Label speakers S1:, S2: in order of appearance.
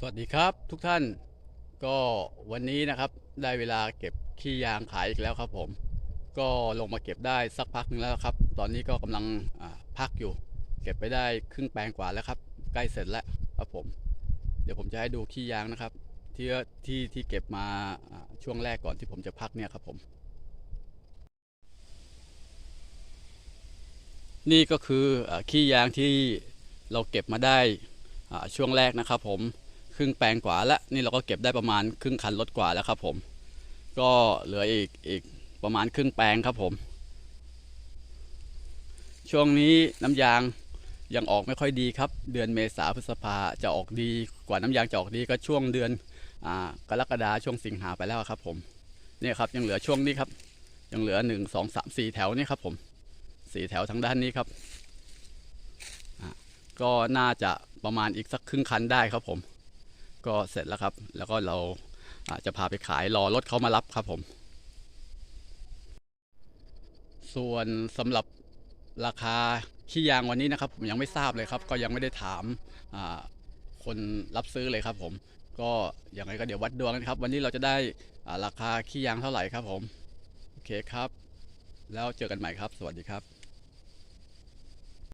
S1: สวัสดีครับทุกท่านก็วันนี้นะครับได้เวลาเก็บขี้ยางขายอีกแล้วครับผม ก็ลงมาเก็บได้สักพักหนึ่งแล้วครับ ตอนนี้ก็กำลังพักอยู่ เก็บไปได้ครึ่งแปลงกว่าแล้วครับ ใกล้เสร็จแล้วครับผม เดี๋ยวผมจะให้ดูขี้ยางนะครับ ที่ที่ที่เก็บมาช่วงแรกก่อนที่ผมจะพักเนี่ยครับผม นี่ก็คืออขี้ยางที่เราเก็บมาได้ช่วงแรกนะครับผม ครึ่งแปลงกว่าแล้วนี่เราก็เก็บได้ประมาณครึ่งคันรถกว่าแล้วครับ ผม ก็เหลืออีกอีกประมาณครึ่งแปลงครับผม ช่วงนี้น้ำยางยังออกไม่ค่อยดีครับ เดือนเมษาพฤษภาจะออกดีกว่าน้ำยางจะออกดีก็ช่วงเดือนอ่ากรกฎาช่วงสิงหาไปแล้วครับผมเนี่ยครับยังเหลือช่วงนี้ครับ ยังเหลือหนึ่งสองสามสี่แถวนี่ครับผมสี่แถวทางด้านนี้ครับก็น่าจะประมาณอีกสักครึ่งคันได้ครับผม ก็เสร็จแล้วครับ แล้วก็เราอะจะพาไปขายรอรถเขามารับครับผม ส่วนสำหรับราคาขี้ยางวันนี้นะครับผมยังไม่ทราบเลยครับ ก็ยังไม่ได้ถามาคนรับซื้อเลยครับ ผม ก็อยังไงก็เดี๋ยววัดดวงกันครับ วันนี้เราจะได้าราคาขี้ยางเท่าไหร่ครับผม โอเคครับ แล้วเจอกันใหม่ครับ สวัสดีครับ